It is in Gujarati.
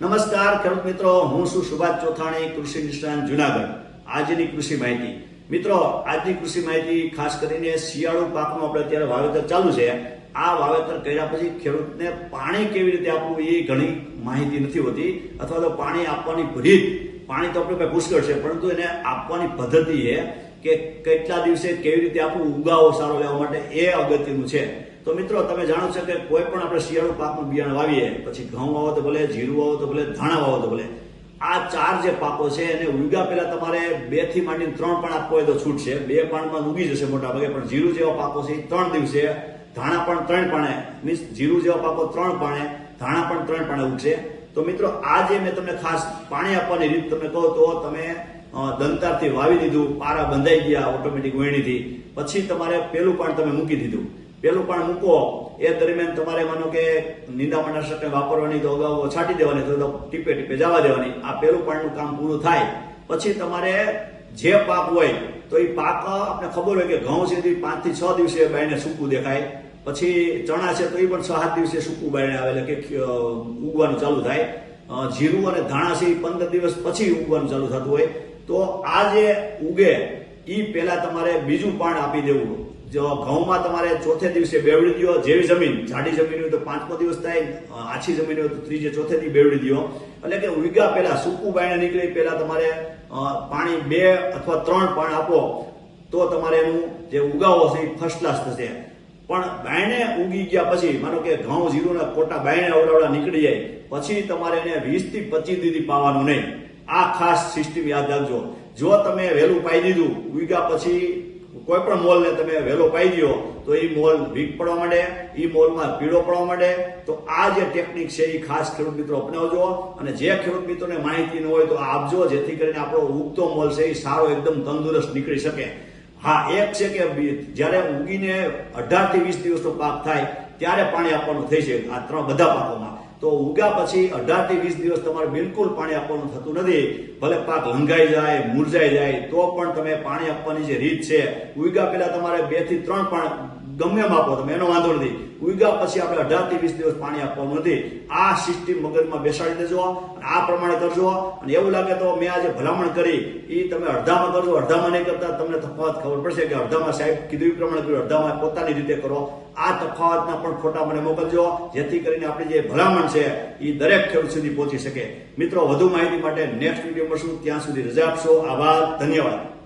નમસ્કાર, ખેડૂત મિત્રો. હું છું સુભાષ ચોથાણી, કૃષિ નિષ્ણાંત, જુનાગઢ. આજની કૃષિ માહિતી. મિત્રો, આજની કૃષિ માહિતી ખાસ કરીને શિયાળુ પાકનું આપણે અત્યારે વાવેતર ચાલુ છે. આ વાવેતર કર્યા પછી ખેડૂતને પાણી કેવી રીતે આપવું એ ઘણી માહિતી નથી હોતી. અથવા તો પાણી આપવાની રીત પાણી તો આપણે કઈ પુષ્કળ છે, પરંતુ એને આપવાની પદ્ધતિ છે કે કેટલા દિવસે કેવી રીતે આપવું, ઉગાવો સારો લેવા માટે એ અગત્યનું છે. તો મિત્રો, તમે જાણો છો કે કોઈ પણ આપણે શિયાળુ પાકનું બિયાણ વાવીએ, પછી ઘઉં વાવો તો ભલે, જીરું વાવો તો ભલે, ધાણા વાવો તો ભલે, આ ચાર જે પાકો છે, એને ઉગ્યા પહેલા તમારે બેથી માંડીને ત્રણ પણ આપવો હોય તો છૂટ છે બે પાણમાં ઉગી જશે મોટા ભાગે, પણ જીરું જેવા પાકો છે એ ત્રણ દિવસે, ધાણા પણ ત્રણ પાણે, મીન્સ જીરું જેવા પાકો ત્રણ પાણે, ધાણા પણ ત્રણ પાણે ઉગશે. તો મિત્રો, આ જે મેં તમને ખાસ પાણી આપવાની રીત તમને કહું તો તમે દંતારથી વાવી દીધું, પારા બંધાઈ ગયા, ઓટોમેટિક વહેણીથી પછી તમારે પેલું પાણ તમે મૂકી દીધું. પેલું પણ મૂકો. એ દરમિયાન તમારે માનો કે નિંદામણના શટને વાપરવાની તો અગાઉ છાંટી દેવાની, તો ટીપે ટીપે જવા દેવાની. આ પેલું પાણનું કામ પૂરું થાય. પછી તમારે જે પાક હોય, તો એ પાક આપણે ખબર હોય કે ઘઉં છે તો પાંચથી છ દિવસે બાઈને સૂકું દેખાય. પછી ચણા છે તો એ પણ છ સાત દિવસે સૂકું બાઈને આવે કે ઉગવાનું ચાલુ થાય. જીરું અને ધાણા છે એ પંદર દિવસ પછી ઉગવાનું ચાલુ થતું હોય. તો આ જે ઉગે એ પહેલા તમારે બીજું પાણ આપી દેવું. જો ઘઉંમાં તમારે ચોથે દિવસે બેવડી દો જેવી જમીન, જાડી જમીન હોય તો પાંચમો દિવસ થાય આછી જમીન હોય તો ત્રીજે દિવસ બેવડી દો એટલે કે ઉગા પહેલા, સૂકું બાયણે નીકળી પહેલા તમારે પાણી બે અથવા ત્રણ પાણ આપો, તો તમારે એનું જે ઉગાવો છે એ ફર્સ્ટ ક્લાસ થશે. પણ બાયણે ઉગી ગયા પછી, માનો કે ઘઉં જીરુંના કોટા બાયણે અવડાવડા નીકળી જાય, પછી તમારે એને વીસથી પચીસ દીધી પાવાનું નહીં. આ ખાસ સિસ્ટમ યાદ રાખજો. જો તમે વહેલું પાઈ દીધું, ઉગ્યા પછી કોઈ પણ મોલને તમે વહેલો પાઈ દો તો એ મોલ વીક પડવા માંડે એ મોલમાં પીળો પડવા માંડે. તો આ જે ટેકનિક છે એ ખાસ ખેડૂત મિત્રો અપનાવજો. અને જે ખેડૂત મિત્રોને માહિતી ન હોય, તો આપજો, જેથી કરીને આપણો ઉગતો મોલ છે એ સારો એકદમ તંદુરસ્ત નીકળી શકે. હા, એક છે કે જ્યારે ઉગીને અઢારથી વીસ દિવસનો પાક થાય, ત્યારે પાણી આપવાનું થઈ છે આ ત્રણ બધા પાકોમાં. તો ઉગા પછી અઢારથી વીસ દિવસ તમારે બિલકુલ પાણી આપવાનું થતું નથી. ભલે પાક લંઘાઈ જાય, મુરઝાઈ જાય, તો પણ તમે પાણી આપવાની જે રીત છે ઉગા પહેલા તમારે બેથી ત્રણ પાણ ગમે એમ આપો તમે, એનો વાંધો નથી. ઉગા પછી આપણે અઢારથી વીસ દિવસ પાણી આપવાનું નથી. આ સિસ્ટમ મગજમાં બેસાડી દેજો અને આ પ્રમાણે કરજો. અને એવું લાગે તો મેં આજે ભલામણ કરી. એ તમે અડધામાં કરજો, અડધામાં નહીં કરતા તમને તફાવત ખબર પડશે કે અડધામાં સાહેબ કીધું પ્રમાણે કર્યું, અડધામાં પોતાની રીતે કરો. આ તફાવતના પણ ફોટા મને મોકલજો, જેથી કરીને આપણી જે ભલામણ છે એ દરેક ખેડૂત સુધી પહોંચી શકે. મિત્રો, વધુ માહિતી માટે નેક્સ્ટ વીડિયો શું, ત્યાં સુધી રજા આપશો. આભાર, ધન્યવાદ.